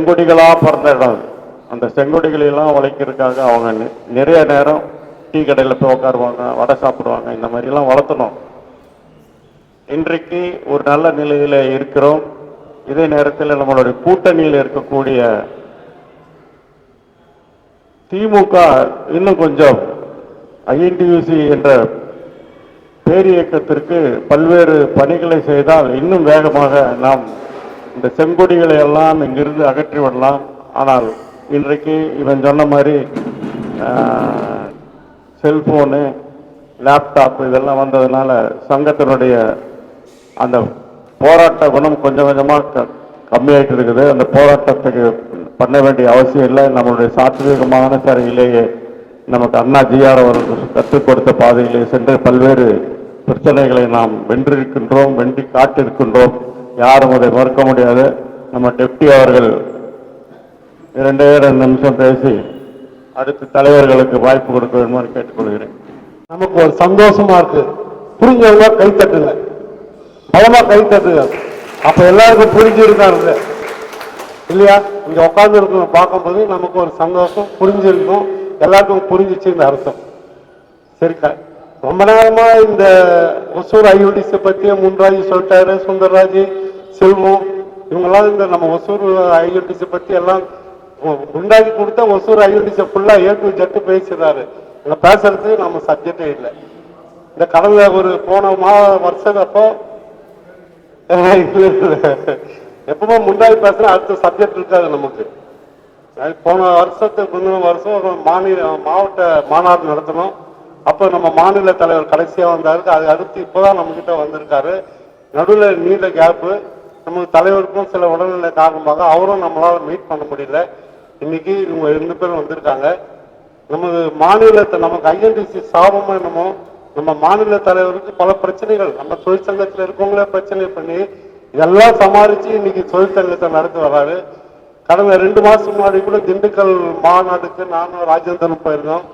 செங்கொடிகளாக பிறந்த இடம் அது. அந்த செங்கொடிகளெல்லாம் உழைக்கிறதுக்காக அவங்க நிறைய நேரம் டீ கடையில் போய் உட்காருவாங்க வடை சாப்பிடுவாங்க இந்த மாதிரிலாம் வளர்த்தணும் இன்றைக்கு ஒரு நல்ல நிலையில் இருக்கிறோம் இதே நேரத்தில் நம்மளுடைய கூட்டணியில் இருக்கக்கூடிய திமுக இன்னும் கொஞ்சம் ஐஎன்டியூசி என்ற பேரியக்கத்திற்கு பல்வேறு பணிகளை செய்தால் இன்னும் வேகமாக நாம் இந்த செங்கொடிகளை எல்லாம் இங்கிருந்து அகற்றி விடலாம். ஆனால் இன்றைக்கு இவன் சொன்ன மாதிரி செல்போனு லேப்டாப் இதெல்லாம் வந்ததுனால சங்கத்தினுடைய அந்த போராட்ட குணம் கொஞ்சம் கொஞ்சமாக கம்மியாயிட்டு இருக்குது. அந்த போராட்டத்துக்கு பண்ண வேண்டிய அவசியம் இல்லை. நம்மளுடைய சாத்வீகமான சிறையிலேயே நமக்கு அண்ணா ஜிஆர் அவர்கள் கற்றுக் கொடுத்த பாதையிலே சென்று பல்வேறு பிரச்சனைகளை நாம் வென்றிருக்கின்றோம் வென்றி காட்டிருக்கின்றோம் யாரும் அதை மறுக்க முடியாது. நம்ம டெப்டி அவர்கள் இரண்டே ரெண்டு நிமிஷம் பேசி அடுத்து தலைவர்களுக்கு வாய்ப்பு கொடுக்க வேண்டுமாறு கேட்டுக்கொள்கிறேன். நமக்கு ஒரு சந்தோஷமா இருக்கு. புரிஞ்சவங்க கை தட்டுங்க. பலமா கை தட்டுங்க. அப்ப எல்லாருக்கும் புரிஞ்சிருக்காருங்க இல்லையா? இங்க உட்கார்ந்து இருக்கணும் பார்க்கும்போது நமக்கு ஒரு சந்தோஷம் புரிஞ்சிருக்கும். எல்லாருக்கும் புரிஞ்சிச்சுன்னு அர்த்தம். சரிக்கா ரொம்ப நேரமா இந்த ஒசூர் ஐயூடிஸை பத்தி முன்ராஜ் சொல்லிட்டாரு சுந்தர்ராஜ். செல்வம். இவங்கெல்லாம் இந்த நம்ம ஒசூர் ஐயூடிஸை பத்தி எல்லாம் உண்டாக்கி கொடுத்த ஒசூர் ஐயூடிஸை ஃபுல்லா ஏ டு ஜெட்டு பேசுறாரு இங்க பேசுறதுக்கு நம்ம சப்ஜெக்டே இல்லை. இந்த கடந்த ஒரு போன மா வருஷம் அப்போ எப்பவுமே முன்னாடி பேசுனா அடுத்த சப்ஜெக்ட் இருக்காது நமக்கு. போன வருஷத்துக்கு முந்தின வருஷம் ஒரு மாநில மாவட்ட மாநாடு நடத்தணும் அப்போ நம்ம மாநில தலைவர் கடைசியாக வந்தாருக்கு. அது அடுத்து இப்போதான் நம்ம வந்திருக்காரு. நடுவில் நீண்ட கேப்பு நமக்கு தலைவருக்கும் சில உடல்நிலை காரணமாக அவரும் நம்மளால் மீட் பண்ண முடியல. இன்னைக்கு இவங்க ரெண்டு பேரும் வந்திருக்காங்க. நமது மாநிலத்தை நமக்கு ஐஎன்டிசி சாபமா என்னமோ நம்ம மாநில தலைவருக்கு பல பிரச்சனைகள். நம்ம தொழிற்சங்கத்தில் இருக்கவங்களே பிரச்சனை பண்ணி இதெல்லாம் சமாளித்து இன்னைக்கு தொழிற்சங்கத்தை நடத்தி வர்றாரு. கடந்த ரெண்டு மாதத்துக்கு முன்னாடி கூட திண்டுக்கல் மாநாட்டுக்கு நானும் ராஜேந்திரன் போயிருந்தோம்.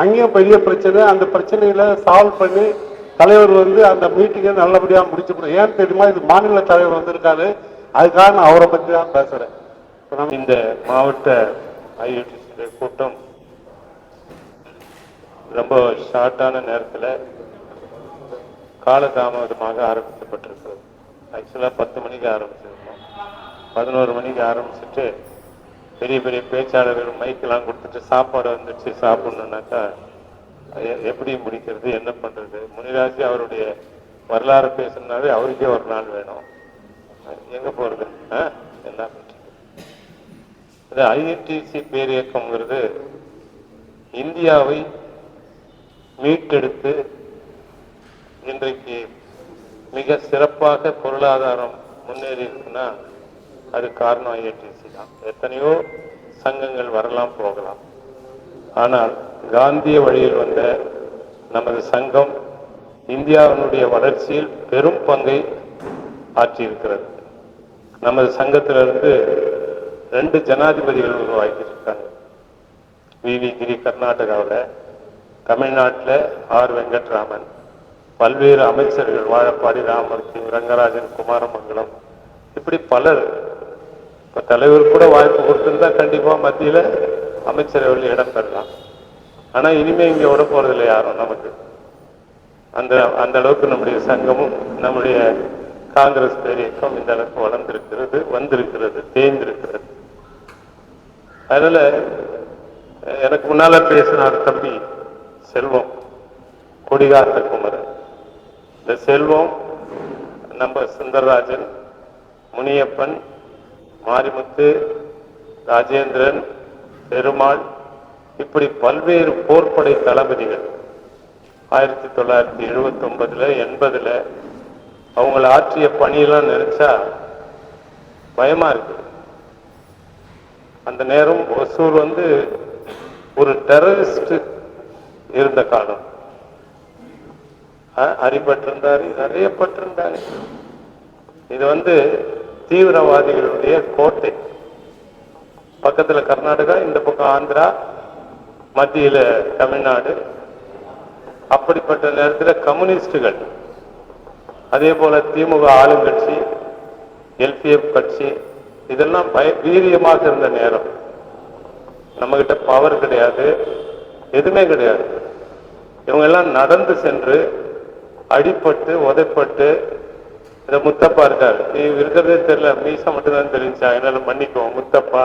அங்கேயும் பெரிய பிரச்சனை. அந்த பிரச்சனையில சால்வ் பண்ணி தலைவர் வந்து அந்த மீட்டிங்கை நல்லபடியாக முடிச்சு கொடு- ஏன் தெரியுமா? இது மாநில தலைவர் வந்திருக்காரு. அதுக்காக நான் அவரை பற்றி தான் பேசுகிறேன் நம்ம இந்த மாவட்ட ஐஐடி கூட்டம் ரொம்ப ஷார்ட்டான நேரத்தில் காலதாமதமாக ஆரம்பிக்கப்பட்டிருக்கிறது. ஆக்சுவலாக பத்து மணிக்கு ஆரம்பிச்சிருக்கோம். பதினோரு மணிக்கு ஆரம்பிச்சுட்டு பெரிய பெரிய பேச்சாளர்கள் மைக்கெல்லாம் கொடுத்துட்டு சாப்பாடு வந்துச்சு சாப்பிட்ணுனாக்கா எப்படி முடிக்கிறது என்ன பண்றது? முனிராஜ் அவருடைய வரலாறு பேசணுனாவே அவருக்கே ஒரு நாள் வேணும். எங்க போறது? என்ன? இந்த ஐஎன்டிசி பேரியக்கம்ங்கிறது இந்தியாவை மீட்டெடுத்து இன்றைக்கு மிக சிறப்பாக பொருளாதாரம் முன்னேறி இருக்குன்னா அது காரணம் ஐஎன்டிசி தான். எத்தனையோ சங்கங்கள் வரலாம் போகலாம். ஆனால் காந்திய வழியில் வந்த நமது சங்கம் இந்தியாவினுடைய வளர்ச்சியில் பெரும் பங்கை ஆற்றியிருக்கிறது. நமது சங்கத்திலிருந்து ரெண்டு ஜனாதிபதிகள் உருவாக்கியிருக்காங்க. வி. வி. கிரி கர்நாடகாவில் தமிழ்நாட்டில் ஆர். வெங்கட்ராமன் பல்வேறு அமைச்சர்கள் வாழப்பாடி ராமூர்த்தி ரங்கராஜன் குமாரமங்கலம் இப்படி பலர். இப்போ தலைவர் கூட வாய்ப்பு கொடுத்துருந்தா கண்டிப்பாக மத்தியில் அமைச்சரவையில் இடம் பெறலாம். ஆனா இனிமேல் இங்கே விட போறதில்லை யாரும் நமக்கு. அந்த அந்த அளவுக்கு நம்முடைய சங்கமும் நம்முடைய காங்கிரஸ் பேரியக்கம் இந்த அளவுக்கு வளர்ந்திருக்கிறது வந்திருக்கிறது தேய்ந்திருக்கிறது. அதனால எனக்கு முன்னால பேசினார் தம்பி செல்வம் கொடிகாத்த குமரன். இந்த செல்வம் நம்ம சுந்தரராஜன் முனியப்பன் மாரிமுத்து ராஜேந்திரன் பெருமாள் இப்படி பல்வேறு போர்ப்படை தளபதிகள் ஆயிரத்தி தொள்ளாயிரத்தி எழுபத்தி ஒன்பதுல எண்பதுல அவங்கள ஆற்றிய பணியெல்லாம் நினைச்சா பயமா இருக்கு. அந்த நேரம் ஒசூர் வந்து ஒரு டெரரிஸ்ட் இருந்த காலம். அஹ், அரிபட்டிருந்தாரு நிறைய பட்டிருந்தாரு. இது வந்து தீவிரவாதிகளுடைய கோட்டை. பக்கத்தில் கர்நாடகா இந்த பக்கம் ஆந்திரா மத்தியில் தமிழ்நாடு. அப்படிப்பட்ட நேரத்தில் கம்யூனிஸ்டுகள் அதே போல திமுக ஆளுங்கட்சி எல்பிஎஃப் கட்சி இதெல்லாம் பய வீரியமாக இருந்த நேரம். நம்மகிட்ட பவர் கிடையாது எதுவுமே கிடையாது. இவங்க எல்லாம் நடந்து சென்று அடிப்பட்டு உதைப்பட்டு இந்த முத்தப்பா இருக்காரு. நீ இருக்கிறதே தெரியல மீசா மட்டும்தான் தெரிஞ்சா என்னால் மன்னிக்குவோம் முத்தப்பா.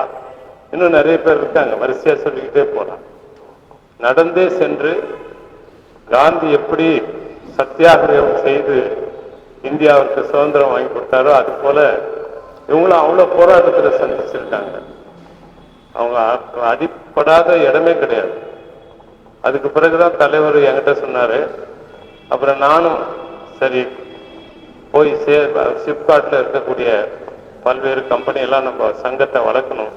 இன்னும் நிறைய பேர் இருக்காங்க வரிசையா சொல்லிக்கிட்டே போகலாம் நடந்தே சென்று காந்தி எப்படி சத்தியாகிரகம் செய்து இந்தியாவுக்கு சுதந்திரம் வாங்கி கொடுத்தாரோ அது போல இவங்களும் அவ்வளவு போராட்டத்தில் சந்திச்சிருக்காங்க. அவங்க அடிப்படாத இடமே கிடையாது. அதுக்கு பிறகுதான் தலைவர் என்கிட்ட சொன்னாரு. அப்புறம் நானும் சரி போய் சே சிப்காட்ல இருக்கக்கூடிய பல்வேறு கம்பெனி எல்லாம் நம்ம சங்கத்தை வளர்க்கணும்.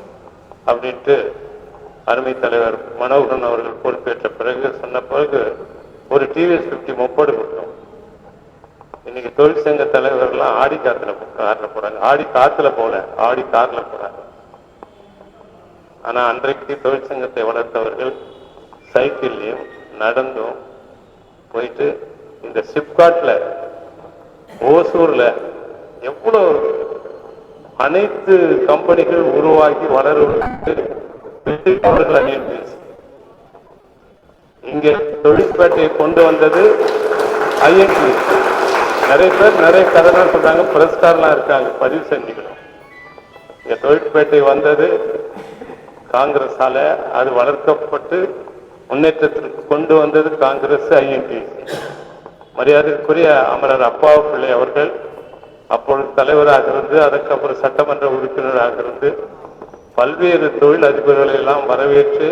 அப்படின்ட்டு அருமை தலைவர் மனோகரன் அவர்கள் பொறுப்பேற்ற பிறகு சொன்ன பிறகு ஒரு டிவிஎஸ் பிப்டி முப்பது கொடுத்தோம். இன்னைக்கு தொழிற்சங்க தலைவர்கள்லாம் ஆடி காத்துல காரில் போறாங்க. ஆடி காத்துல போல ஆடி கார்ல போறாங்க. ஆனா அன்றைக்கு தொழிற்சங்கத்தை வளர்த்தவர்கள் சைக்கிள்லயும் நடந்தும் போயிட்டு இந்த சிப்காட்ல ஓசூர்ல எவ்வளவு அனைத்து கம்பெனிகள் உருவாக்கி வளருவதற்கு அவர்கள் இங்கே தொழிற்பேட்டையை கொண்டு வந்தது ஐஎன்டி நிறைய பேர் நிறைய கதைலாம் சொல்றாங்க புரஸ்கார்லாம் இருக்காங்க பதிவு செஞ்சுக்கணும். இங்கே தொழிற்பேட்டை வந்தது காங்கிரஸால. அது வளர்க்கப்பட்டு முன்னேற்றத்திற்கு கொண்டு வந்தது காங்கிரஸ் ஐஎன்டி மரியாதைக்குரிய அமரர் அப்பாவு பிள்ளை அவர்கள் அப்பொழுது தலைவராக இருந்து அதுக்கப்புறம் சட்டமன்ற உறுப்பினராக இருந்து பல்வேறு தொழில் அதிபர்களை எல்லாம் வரவேற்று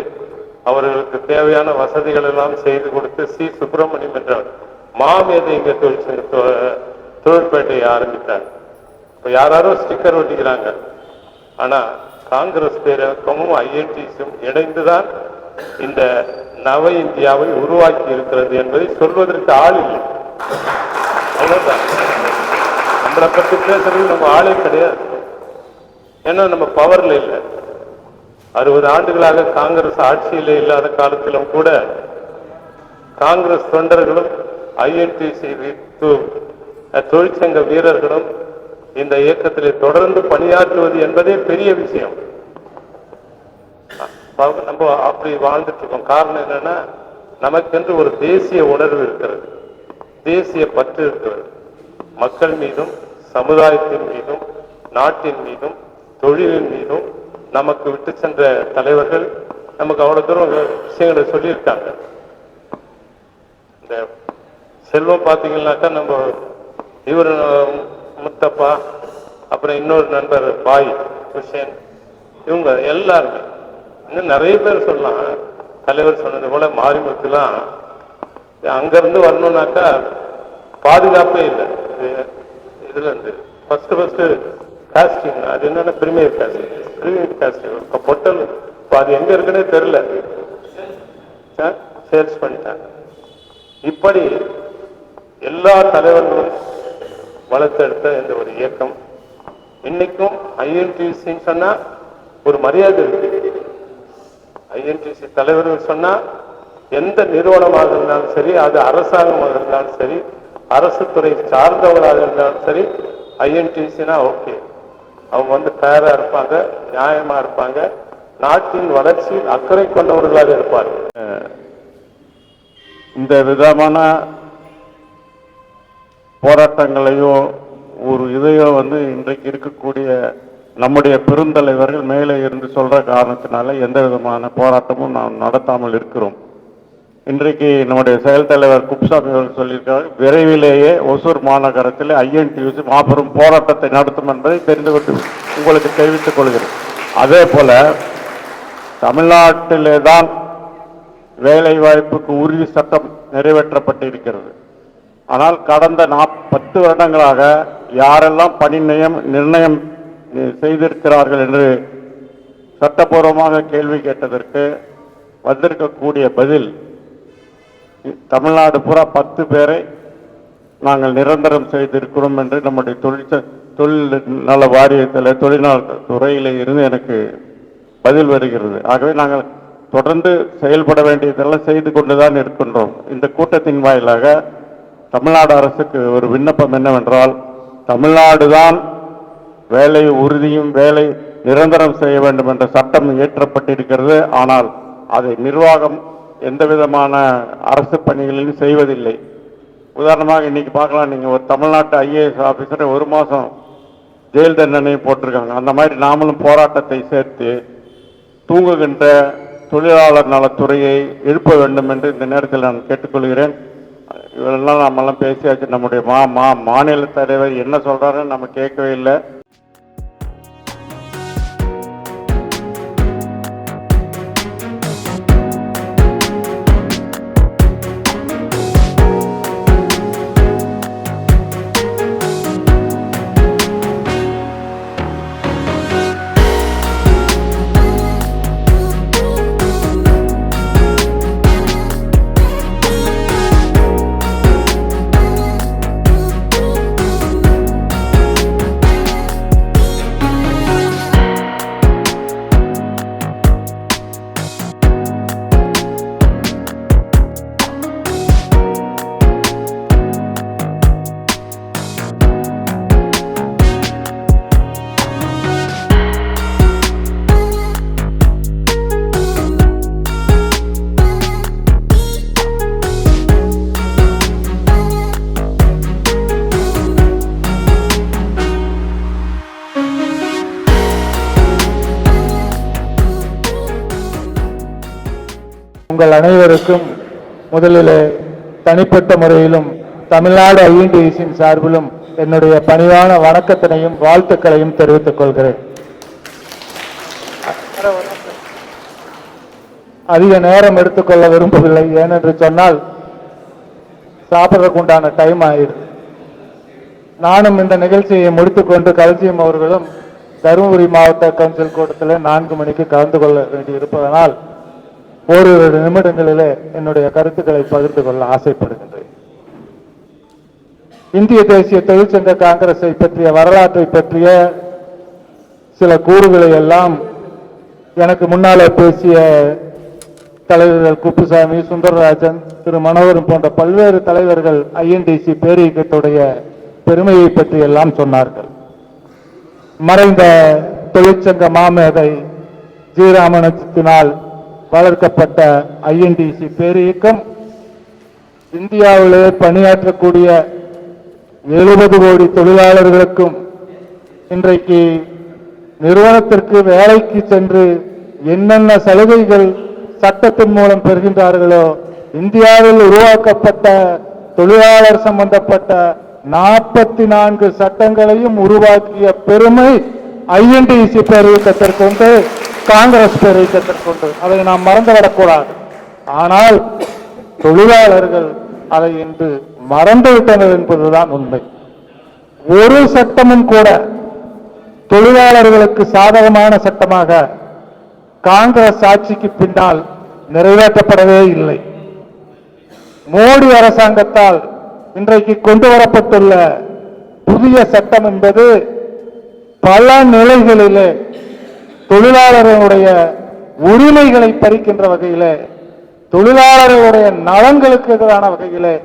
அவர்களுக்கு தேவையான வசதிகள் எல்லாம் செய்து கொடுத்து சி. சுப்பிரமணியம் என்றார். மாமேதை இங்க தொழிற்சங்க தொழிற்பேட்டையை ஆரம்பித்தார். இப்போ யாராரோ ஸ்டிக்கர் ஒட்டிக்கிறாங்க. ஆனால் காங்கிரஸ் பேரக்கமும் ஐஎன்டிஸும் இணைந்துதான் இந்த நவ இந்தியாவை உருவாக்கி இருக்கிறது என்பதை சொல்வதற்கு ஆள் இல்லை. அவ்வளோதான் நம்மளை பத்தி பேசுறது நம்ம ஆளே கிடையாது. ஏன்னா நம்ம பவர்ல இல்லை. அறுபது ஆண்டுகளாக காங்கிரஸ் ஆட்சியிலே இல்லாத காலத்திலும் கூட காங்கிரஸ் தொண்டர்களும் ஐஎன்டிசி தொழிற்சங்க வீரர்களும் இந்த இயக்கத்தில் தொடர்ந்து பணியாற்றுவது என்பதே பெரிய விஷயம். நம்ம அப்படி வாழ்ந்துட்டு இருக்கோம் காரணம் என்னன்னா நமக்கென்று ஒரு தேசிய உணர்வு இருக்கிறது. தேசிய பற்று இருக்கிறது. மக்கள் மீதும் சமுதாயத்தின் மீதும் நாட்டின் மீதும் தொழிலின் மீதும் நமக்கு விட்டு சென்ற தலைவர்கள் நமக்கு அவ்வளவு தூரம் விஷயங்களை சொல்லியிருக்காங்க. இந்த செல்வம் பார்த்தீங்கன்னாக்கா நம்ம இவர் முத்தப்பா அப்புறம் இன்னொரு நண்பர் பாய் ஹுசேன் இவங்க எல்லாருமே. இன்னும் நிறைய பேர் சொல்லலாம். தலைவர் சொன்னது போல மாரிமுத்துலாம் அங்கிருந்து வரணும்னாக்கா பாதுகாப்பே இல்லை. இதுல இருந்து ஃபர்ஸ்ட் ஃபர்ஸ்ட் காஸ்டிங் அது என்னன்னா பிரீமியர் காஸ்டிங் பிரீமியர் காஸ்டிங் பொட்டல் இப்போ அது எங்க இருக்குன்னே தெரியல. சேல்ஸ் பண்ணிட்டாங்க. இப்படி எல்லா தலைவர்களும் வளர்த்தெடுத்த இந்த ஒரு இயக்கம். இன்னைக்கும் ஐஎன்டிசின்னு சொன்னா ஒரு மரியாதை இருக்கு. ஐஎன்டிசி தலைவர்கள் சொன்னா எந்த நிறுவனமாக இருந்தாலும் சரி அது அரசாங்கமாக இருந்தாலும் சரி அரசு துறை சார்ந்தவராக இருந்தாலும் சரி ஐஎன்டிசினா ஓகே அவங்க வந்து பேராக இருப்பாங்க நியாயமாக இருப்பாங்க. நாட்டின் வளர்ச்சியில் அக்கறை கொண்டவர்களாக இருப்பார் இந்த விதமான போராட்டங்களையோ ஒரு இதையோ வந்து இன்றைக்கு இருக்கக்கூடிய நம்முடைய பெருந்தலைவர்கள் மேலே இருந்து சொல்ற காரணத்தினால எந்த விதமான போராட்டமும் நாம் நடத்தாமல் இருக்கிறோம். இன்றைக்கு நம்முடைய செயல் தலைவர் குப்சாமி அவர்கள் சொல்லியிருக்கார் விரைவிலேயே ஒசூர் மாநகரத்தில் ஐஎன்டியூசி மாபெரும் போராட்டத்தை நடத்தும் என்பதை தெரிந்து கொண்டு உங்களுக்கு தெரிவித்துக் கொள்கிறேன். அதே போல தமிழ்நாட்டிலே தான் வேலை வாய்ப்புக்கு உறுதி சட்டம் நிறைவேற்றப்பட்டிருக்கிறது. ஆனால் கடந்த நாப் பத்து வருடங்களாக யாரெல்லாம் பணி நியம் நிர்ணயம் செய்திருக்கிறார்கள் என்று சட்டபூர்வமாக கேள்வி கேட்டதற்கு வந்திருக்கக்கூடிய பதில் தமிழ்நாடு பூரா பத்து பேரை நாங்கள் நிரந்தரம் செய்திருக்கிறோம் என்று நம்முடைய தொழிற்ச தொழில் நல வாரியத்தில் தொழில்நல துறையில் இருந்து எனக்கு பதில் வருகிறது. ஆகவே நாங்கள் தொடர்ந்து செயல்பட வேண்டியதெல்லாம் செய்து கொண்டு தான் இருக்கின்றோம். இந்த கூட்டத்தின் வாயிலாக தமிழ்நாடு அரசுக்கு ஒரு விண்ணப்பம் என்னவென்றால் தமிழ்நாடு தான் வேலை உறுதியும் வேலை நிரந்தரம் செய்ய வேண்டும் என்ற சட்டம் இயற்றப்பட்டிருக்கிறது. ஆனால் அதை நிர்வாகம் எந்த விதமான அரசு பணிகளிலும் செய்வதில்லை. உதாரணமாக இன்றைக்கி பார்க்கலாம் நீங்கள் ஒரு தமிழ்நாட்டு ஐஏஎஸ் ஆஃபீஸரை ஒரு மாதம் ஜெயில் தண்டனை போட்டிருக்காங்க. அந்த மாதிரி நாமளும் போராட்டத்தை சேர்த்து தூங்குகின்ற தொழிலாளர் நலத்துறையை எழுப்ப வேண்டும் என்று இந்த நேரத்தில் நான் கேட்டுக்கொள்கிறேன். இவரெல்லாம் நம்மெல்லாம் பேசியாச்சு. நம்முடைய மா மா மாநில தலைவர் என்ன சொல்கிறாருன்னு நம்ம கேட்கவே இல்லை. உங்கள் அனைவருக்கும் முதலில் தனிப்பட்ட முறையிலும் தமிழ்நாடு ஐஎன்டிஎஸின் சார்பிலும் என்னுடைய பணிவான வணக்கத்தினையும் வாழ்த்துக்களையும் தெரிவித்துக் கொள்கிறேன். அதிக நேரம் எடுத்துக்கொள்ள விரும்பவில்லை. ஏனென்று சொன்னால் சாப்பிட்றதுக்கு உண்டான டைம் ஆயிடுது. நானும் இந்த நிகழ்ச்சியை முடித்துக்கொண்டு கல்சியம் அவர்களும் தருமபுரி மாவட்ட கவுன்சில் கூட்டத்தில் நான்கு மணிக்கு கலந்து கொள்ள வேண்டியிருப்பதனால் ஓரிரு நிமிடங்களிலே என்னுடைய கருத்துக்களை பகிர்ந்து கொள்ள ஆசைப்படுகின்றேன். இந்திய தேசிய தொழிற்சங்க காங்கிரஸை பற்றிய வரலாற்றை பற்றிய சில கூறுகளை எல்லாம் எனக்கு முன்னாலே பேசிய தலைவர்கள் குப்புசாமி சுந்தரராஜன் திரு மனோகரன் போன்ற பல்வேறு தலைவர்கள் ஐஎன்டிசி பேரியக்கத்துடைய பெருமையை பற்றி எல்லாம் சொன்னார்கள். மறைந்த தொழிற்சங்க மாமேதை ஜீராமணத்தினால் வளர்க்கப்பட்ட ஐஎன்டிசி பேரியக்கம் இந்தியாவிலே பணியாற்றக்கூடிய எழுபது கோடி தொழிலாளர்களுக்கும் இன்றைக்கு நிறுவனத்திற்கு வேலைக்கு சென்று என்னென்ன சலுகைகள் சட்டத்தின் மூலம் பெறுகின்றார்களோ இந்தியாவில் உருவாக்கப்பட்ட தொழிலாளர் சம்பந்தப்பட்ட நாற்பத்தி நான்கு சட்டங்களையும் உருவாக்கிய பெருமை ஐஎன்டிசி பேரியக்கத்திற்குண்டு காங்கிரஸ் பேரியக்கத்திற்குண்டு அதை நாம் மறந்துவிடக்கூடாது. ஆனால் தொழிலாளர்கள் அதை இன்று மறந்துவிட்டனர் என்பதுதான் உண்மை. ஒரு சட்டமும் கூட தொழிலாளர்களுக்கு சாதகமான சட்டமாக காங்கிரஸ் ஆட்சிக்கு பின்னால் நிறைவேற்றப்படவே இல்லை. மோடி அரசாங்கத்தால் இன்றைக்கு கொண்டு வரப்பட்டுள்ள புதிய சட்டம் என்பது பல நிலைகளிலே தொழிலாளர்களுடைய உரிமைகளை பறிக்கின்ற வகையிலே தொழிலாளர்களுடைய நலன்களுக்கு எதிரான வகையிலே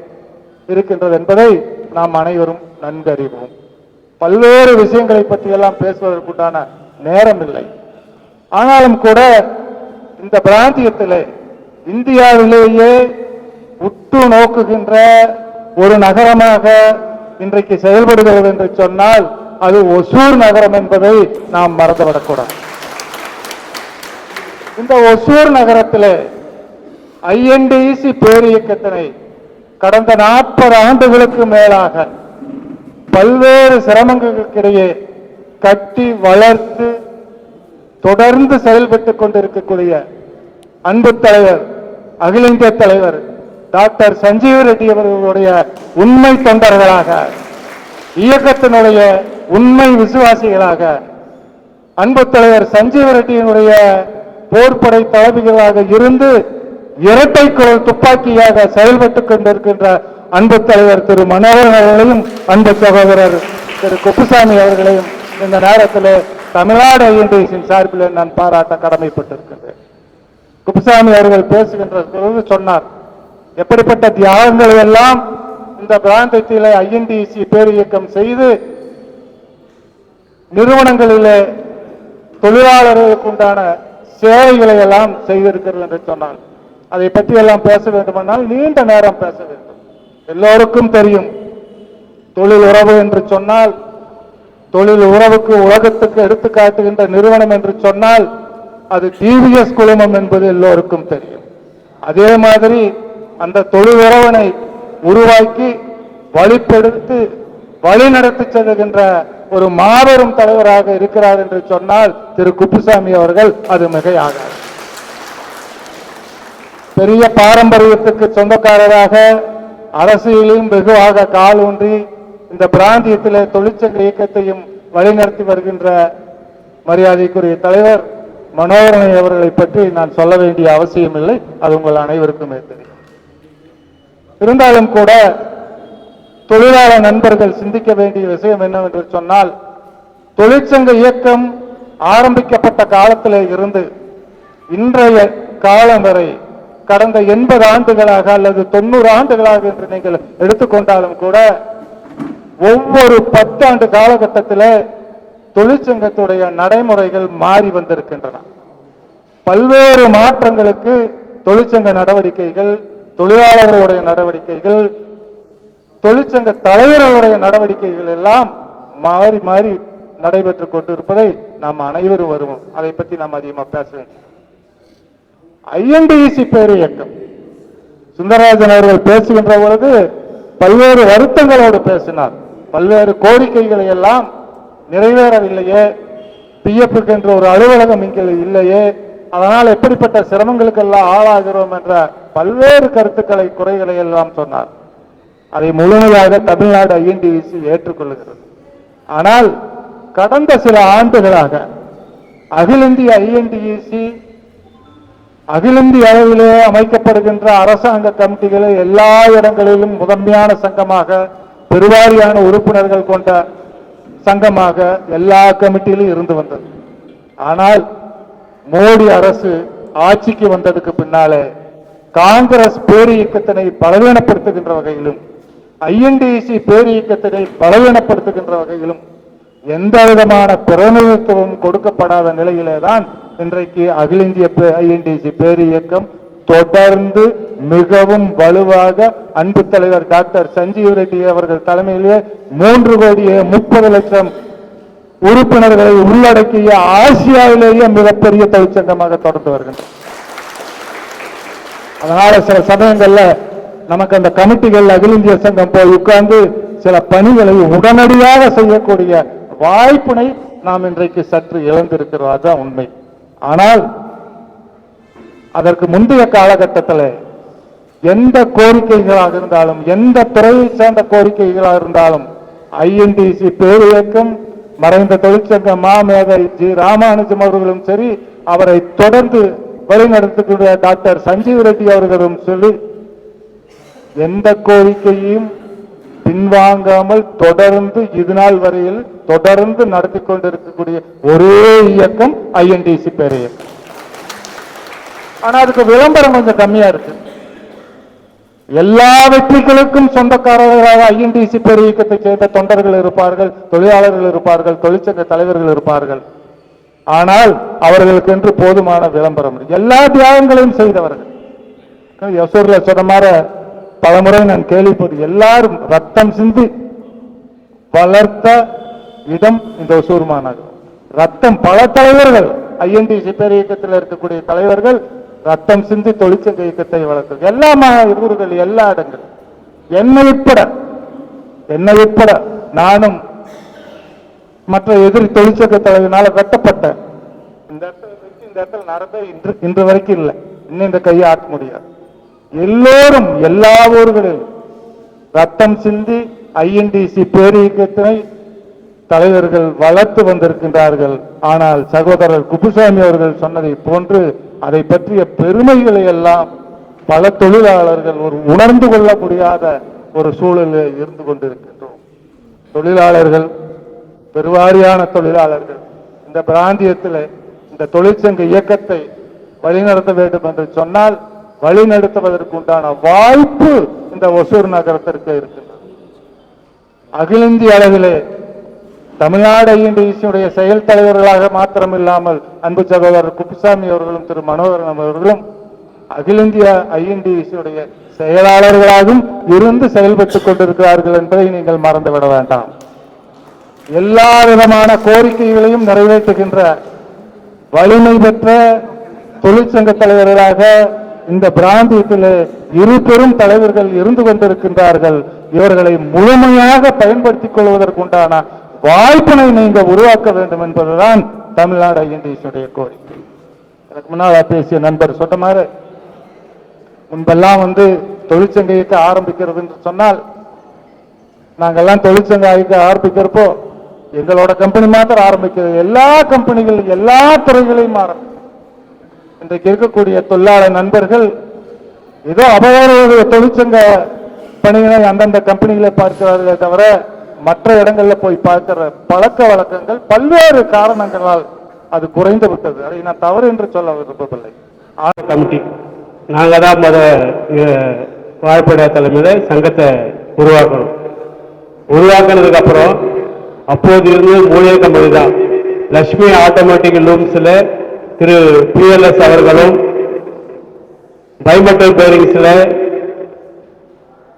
இருக்கின்றது என்பதை நாம் அனைவரும் நன்கறிவோம். பல்வேறு விஷயங்களை பற்றியெல்லாம் பேசுவதற்குண்டான நேரம் இல்லை ஆனாலும் கூட இந்த பிராந்தியத்தில் இந்தியாவிலேயே உற்று நோக்குகின்ற ஒரு நகரமாக இன்றைக்கு செயல்படுகிறது என்று சொன்னால் அது ஒசூர் நகரம் என்பதை நாம் மறந்துவிடக்கூடாது. இந்த ஒசூர் நகரத்திலே ஐஎன்டிசி பேரியக்கத்தினை கடந்த நாற்பது ஆண்டுகளுக்கு மேலாக பல்வேறு சிரமங்களுக்கிடையே கட்டி வளர்த்து தொடர்ந்து செயல்பட்டுக் கொண்டிருக்கக்கூடிய அன்பு தலைவர் அகில இந்திய தலைவர் டாக்டர் சஞ்சீவ் ரெட்டி அவர்களுடைய உண்மை தொண்டர்களாக இயக்கத்தினுடைய உண்மை விசுவாசிகளாக அன்பு தலைவர் சஞ்சீவ ரெட்டியினுடைய போர்படை தளபதிகளாக இருந்து இரட்டை குரல் துப்பாக்கியாக செயல்பட்டுக் கொண்டிருக்கின்ற அன்பு தலைவர் திரு மனோகரன் அவர்களையும் அன்பு சகோதரர் திரு குப்புசாமி அவர்களையும் இந்த நேரத்தில் தமிழ்நாடு ஐஎன்டிசியின் சார்பில் நான் பாராட்ட கடமைப்பட்டிருக்கின்றேன். குப்புசாமி அவர்கள் பேசுகின்ற பொழுது சொன்னார் எப்படிப்பட்ட தியாகங்களை எல்லாம் இந்த பிராந்தத்திலே ஐஎன்டிசி பேரியக்கம் செய்து நிறுவனங்களிலே தொழிலாளர்களுக்கு உண்டான சேவைகளை எல்லாம் செய்திருக்கிறது என்று சொன்னால் அதை பற்றி எல்லாம் பேச வேண்டுமானால் நீண்ட நேரம் பேச வேண்டும். எல்லோருக்கும் தெரியும் தொழில் உறவு என்று சொன்னால் தொழில் உறவுக்கு உலகத்துக்கு எடுத்துக்காட்டுகின்ற நிறுவனம் என்று சொன்னால் அது டிவிஎஸ் குழுமம் என்பது எல்லோருக்கும் தெரியும். அதே மாதிரி அந்த தொழில் உறவனை உருவாக்கி வழிப்பெடுத்து வழி நடத்தி செல்கின்ற ஒரு மாபெரும் தலைவராக இருக்கிறார் என்று சொன்னால் திரு குப்புசாமி அவர்கள் அது மிகையாகாது. பெரிய பாரம்பரியத்துக்கு சொந்தக்காரராக அரசியலையும் வெகுவாக கால் ஊன்றி இந்த பிராந்தியத்திலே தொழிற்சங்க இயக்கத்தையும் வழிநடத்தி வருகின்ற மரியாதைக்குரிய தலைவர் மனோகரனை அவர்களை பற்றி நான் சொல்ல வேண்டிய அவசியமில்லை. அது உங்கள் அனைவருக்குமே தெரியும். இருந்தாலும் கூட தொழிலாளர் நண்பர்கள் சிந்திக்க வேண்டிய விஷயம் என்னவென்று சொன்னால் தொழிற்சங்க இயக்கம் ஆரம்பிக்கப்பட்ட காலத்திலே இருந்து இன்றைய காலம் வரை கடந்த எண்பது ஆண்டுகளாக அல்லது தொண்ணூறு ஆண்டுகளாக என்று நீங்கள் எடுத்துக்கொண்டாலும் கூட ஒவ்வொரு பத்தாண்டு காலகட்டத்தில் தொழிற்சங்கத்துடைய நடைமுறைகள் மாறி வந்திருக்கின்றன. பல்வேறு மாற்றங்களுக்கு தொழிற்சங்க நடவடிக்கைகள் தொழிலாளர்களுடைய நடவடிக்கைகள் தொழிற்சங்க தலைவர்களுடைய நடவடிக்கைகள் எல்லாம் மாறி மாறி நடைபெற்று கொண்டிருப்பதை நாம் அனைவரும் வருவோம். அதை பற்றி நாம் அதிகமாக பேச வேண்டும் ஐஎன்டிசி பேர் இயக்கம். சுந்தரராஜன் அவர்கள் பேசுகின்ற பொழுது பல்வேறு வருத்தங்களோடு பேசினார். பல்வேறு கோரிக்கைகளை எல்லாம் நிறைவேறவில்லையே. பிஎஃப்க்கு என்ற ஒரு அலுவலகம் இங்கே இல்லையே. அதனால் எப்படிப்பட்ட சிரமங்களுக்கெல்லாம் ஆளாகிறோம் என்ற பல்வேறு கருத்துக்களை குறைகளை எல்லாம் சொன்னார். அதை முழுமையாக தமிழ்நாடு ஐஎன்டிசி ஏற்றுக்கொள்கிறது. ஆனால் கடந்த சில ஆண்டுகளாக அகில இந்திய ஐஎன்டிசி அகில இந்திய அளவிலே அமைக்கப்படுகின்ற அரசாங்க கமிட்டிகளை எல்லா இடங்களிலும் முதன்மையான சங்கமாக பெருவாரியான உறுப்பினர்கள் கொண்ட சங்கமாக எல்லா கமிட்டியிலும் இருந்து வந்தது. ஆனால் மோடி அரசு ஆட்சிக்கு வந்ததுக்கு பின்னாலே காங்கிரஸ் பேர் இயக்கத்தினை பலவீனப்படுத்துகின்ற வகையிலும் ஐஎன்டிசி பேரியக்கத்தினை பலவீனப்படுத்துகின்ற வகையிலும் எந்த விதமான பிரதிநிதித்துவம் கொடுக்கப்படாத நிலையிலே தான் இன்றைக்கு அகில இந்திய ஐஎன்டிசி பேரியக்கம் தொடர்ந்து மிகவும் வலுவாக அன்பு தலைவர் டாக்டர் சஞ்சீவ் ரெட்டி அவர்கள் தலைமையிலே மூன்று கோடியே முப்பது லட்சம் உறுப்பினர்களை உள்ளடக்கிய ஆசியாவிலேயே மிகப்பெரிய தொழிற்சங்கமாக தொடர்ந்து வருகின்றன. அதனால சில சமயங்கள்ல நமக்கு அந்த கமிட்டிகள் அகில இந்திய சங்கம் போய் உட்கார்ந்து சில பணிகளை உடனடியாக செய்யக்கூடிய வாய்ப்பினை நாம் இன்றைக்கு சற்று இழந்திருக்கிறோம் அதுதான் உண்மை. ஆனால் அதற்கு முந்தைய காலகட்டத்தில் எந்த கோரிக்கைகளாக இருந்தாலும் எந்த துறையை சேர்ந்த கோரிக்கைகளாக இருந்தாலும் ஐஎன்டிசி பேரியக்கம் மறைந்த தொழிற்சங்க மாமேதை ஜி ராமானுஜம் அவர்களும் சரி அவரை தொடர்ந்து வழிநடத்தக்கூடிய டாக்டர் சஞ்சீவ் ரெட்டி அவர்களும் சொல்லி எந்த கோரிக்கையும் பின்வாங்காமல் தொடர்ந்து இது நாள் வரையில் தொடர்ந்து நடத்தி கொண்டிருக்கக்கூடிய ஒரே இயக்கம் ஐஎன்டிசி பேர். இயக்கம் ஆனா அதுக்கு விளம்பரம் கொஞ்சம் கம்மியா இருக்கு. எல்லா வெற்றிகளுக்கும் சொந்தக்காரர்களாக ஐஎன்டிசி பேர் இயக்கத்தை சேர்ந்த தொண்டர்கள் இருப்பார்கள் தொழிலாளர்கள் இருப்பார்கள் தொழிற்சங்க தலைவர்கள் இருப்பார்கள். ஆனால் அவர்களுக்கென்று போதுமான விளம்பரம் எல்லா தியாகங்களையும் செய்தவர்கள். யசூர்ல சொன்ன மாதிரி பலமுறை நான் கேள்விப்பது எல்லாரும் ரத்தம் சிந்தி வளர்த்த இடம் இந்த ஒசூர் மாநகரம். ரத்தம் பல தலைவர்கள் ஐஎன்டிசி பேர் இயக்கத்தில் இருக்கக்கூடிய தலைவர்கள் ரத்தம் சிந்தி தொழிற்சங்க இயக்கத்தை வளர்த்தது. எல்லா மா- ஊர்கள் எல்லா இடங்கள். என்னை உட்பட என்னை உட்பட நானும் மற்ற எதிரி தொழிற்சங்க தலைவனால வெட்டப்பட்டேன் இந்த இடத்துல இந்த இடத்துல நடந்த இன்று இன்று வரைக்கும் இல்லை. இன்னும் இந்த கையை ஆட்ட முடியாது. எல்லோரும் எல்லா ஊர்களிலும். ரத்தம் சிந்தி ஐஎன்டிசி பேரியக்கத்தினை தலைவர்கள் வளர்த்து வந்திருக்கின்றார்கள். ஆனால் சகோதரர் குப்புசாமி அவர்கள் சொன்னதை போன்று அதை பற்றிய பெருமைகளை எல்லாம் பல தொழிலாளர்கள் ஒரு உணர்ந்து கொள்ள முடியாத ஒரு சூழலில் இருந்து கொண்டிருக்கின்றோம். தொழிலாளர்கள் பெருவாரியான தொழிலாளர்கள் இந்த பிராந்தியத்தில் இந்த தொழிற்சங்க இயக்கத்தை வழிநடத்த வேண்டும் என்று சொன்னால் வழிநடத்துவதற்கு உண்டான வாய்ப்பு இந்த ஒசூர் நகரத்திற்கு இருக்கின்றது. அகில இந்திய அளவிலே தமிழ்நாடு ஐஎன்டிசியுடைய செயல் தலைவர்களாக மாத்திரமில்லாமல் அன்பு சகோதரர் குப்புசாமி அவர்களும் திரு மனோகரன் அவர்களும் அகில இந்திய ஐஎன்டிசியுடைய செயலாளர்களாகவும் இருந்து செயல்பட்டுக் கொண்டிருக்கிறார்கள் என்பதை நீங்கள் மறந்துவிட வேண்டாம். எல்லா விதமான கோரிக்கைகளையும் நிறைவேற்றுகின்ற வலிமை பெற்ற தொழிற்சங்க தலைவர்களாக இந்த பிராந்தியத்திலே இரு பெரும் தலைவர்கள் இருந்து கொண்டிருக்கின்றார்கள் இவர்களை முழுமையாக பயன்படுத்திக் கொள்வதற்குண்டான வாய்ப்பினை நீங்க உருவாக்க வேண்டும் என்பதுதான் தமிழ்நாடு ஐஎன்டிசியுடைய கோரிக்கை. எனக்கு முன்னால் பேசிய நண்பர் சொன்ன மாதிரி முன்பெல்லாம் வந்து தொழிற்சங்க ஆரம்பிக்கிறது என்று சொன்னால் நாங்கெல்லாம் தொழிற்சங்க இயக்க ஆரம்பிக்கிறப்போ எங்களோட கம்பெனி மாத்திரம் ஆரம்பிக்கிறது. எல்லா கம்பெனிகள் எல்லா துறைகளையும் ஆரம்பிக்கும் இன்றைக்கு இருக்கக்கூடிய தொழிலாளர் நண்பர்கள் ஏதோ அவரவர்களுடைய தொழிற்சங்க பணிகளை அந்தந்த கம்பெனிகளை பார்க்கிறார்களே தவிர மற்ற இடங்கள்ல போய் பார்க்கிற பழக்க வழக்கங்கள் பல்வேறு காரணங்களால் அது குறைந்து விட்டது. அதை நான் தவறு என்று சொல்ல விரும்பவில்லை. ஆனால் கமிட்டி. நாங்கள் தான் மத வாய்ப்பட தலைமையில் சங்கத்தை உருவாக்கணும். உருவாக்கினதுக்கு அப்புறம் அப்போது இருந்து மூலிகை கம்பெனி தான். லட்சுமி ஆட்டோமேட்டிக் லூம்ஸில் திரு பிஎல்எஸ் அவர்களும் பைமெட்டல் பேரிங்ஸில்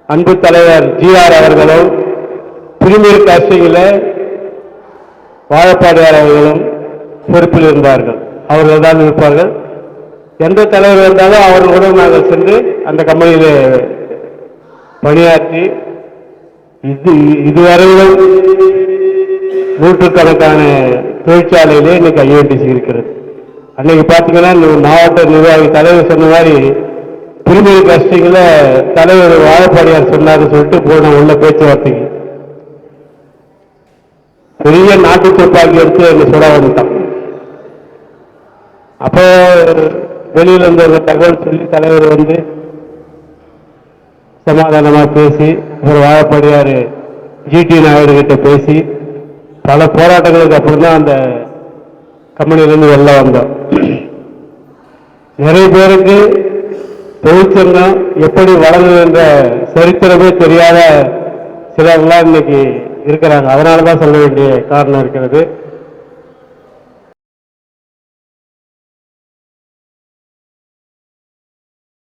அன்பு தலைவர் ஜிஆர் அவர்களும் பிரிமியர் காஸ்டிங்கில் வாழப்பாடியார் அவர்களும் பொறுப்பில் இருந்தார்கள். அவர்கள் தான் இருப்பார்கள். எந்த தலைவர் இருந்தாலும் அவர்களுடன் நாங்கள் சென்று அந்த கம்பெனியில் பணியாற்றி இது இதுவரையிலும் நூற்றுக்கணக்கான தொழிற்சாலையிலே இன்னைக்கு ஐஎன்டிசி இருக்கிறது. அன்னைக்கு பார்த்தீங்கன்னா மாவட்ட நிர்வாகி தலைவர் சொன்ன மாதிரி திருமணி கஷ்டங்களை தலைவர் வாழப்பாடியார் சொன்னார்னு சொல்லிட்டு போன உள்ள பேச்சுவார்த்தைக்கு. பெரிய நாட்டு துப்பாக்கி எடுத்து என்ன சொல்ல வந்துட்டான். அப்போ வெளியில் வந்து ஒரு தகவல் சொல்லி தலைவர் வந்து சமாதானமாக பேசி ஒரு வாழப்பாடியார் ஜிடி நாயுடு கிட்ட பேசி பல போராட்டங்களுக்கு அப்புறம் தான் அந்த கம்பெனியிலேருந்து வெளில வந்தோம். நிறைய பேருக்கு தொழிற்சங்கம் எப்படி வளர்ந்தது என்ற சரித்திரமே தெரியாத சிலர்லாம் இன்னைக்கு இருக்கிறாங்க. அதனால தான் சொல்ல வேண்டிய காரணம் இருக்கிறது.